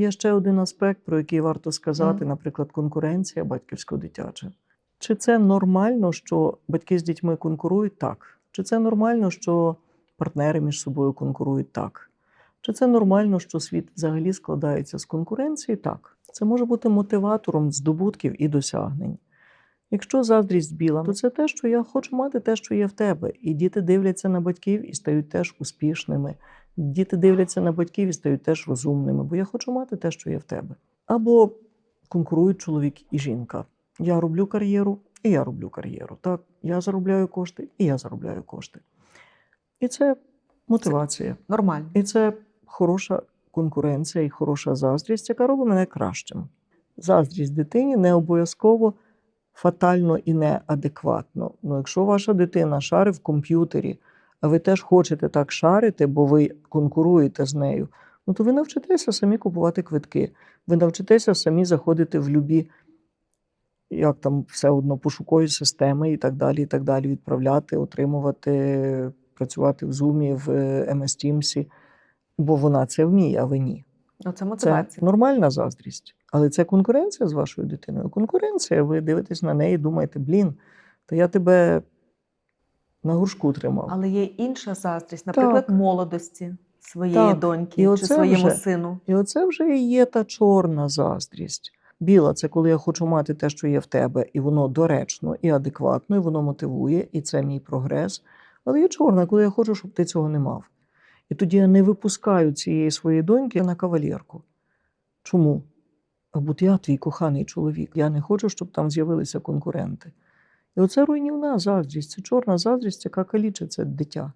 є ще один аспект, про який варто сказати, наприклад, конкуренція батьківсько-дитяча. Чи це нормально, що батьки з дітьми конкурують? Так. Чи це нормально, що партнери між собою конкурують? Так. Чи це нормально, що світ взагалі складається з конкуренції? Так. Це може бути мотиватором здобутків і досягнень. Якщо заздрість біла, то це те, що я хочу мати те, що є в тебе. І діти дивляться на батьків і стають теж успішними. Діти дивляться на батьків і стають теж розумними, бо я хочу мати те, що є в тебе. Або конкурують чоловік і жінка. Я роблю кар'єру, і я роблю кар'єру. Так, я заробляю кошти, і я заробляю кошти. І це мотивація. Нормально. І це хороша конкуренція і хороша заздрість, яка робить мене кращим. Заздрість дитині не обов'язково фатально і неадекватно. Ну, якщо ваша дитина шарить в комп'ютері, а ви теж хочете так шарити, бо ви конкуруєте з нею, ну то ви навчитеся самі купувати квитки. Ви навчитеся самі заходити в любі, як там все одно пошукові системи і так далі, і так далі, відправляти, отримувати, працювати в Zoom, в е, MS Teams, бо вона це вміє, а ви ні. Оце Це мотивація. нормальна заздрість. Але це конкуренція з вашою дитиною. Конкуренція, ви дивитесь на неї, думаєте, блін, то я тебе на горшку тримав. Але є інша заздрість, наприклад, Так. молодості своєї Так. доньки І чи своєму вже- сину. І оце вже і є та чорна заздрість. Біла це коли я хочу мати те, що є в тебе, і воно доречно і адекватно, і воно мотивує, і це мій прогрес. Але є чорна, коли я хочу, щоб ти цього не мав. І тоді я не випускаю цієї своєї доньки на кавалерку. Чому? А будь я твій коханий чоловік. Я не хочу, щоб там з'явилися конкуренти. І оце руйнівна заздрість, це чорна заздрість, яка калічить це дитя.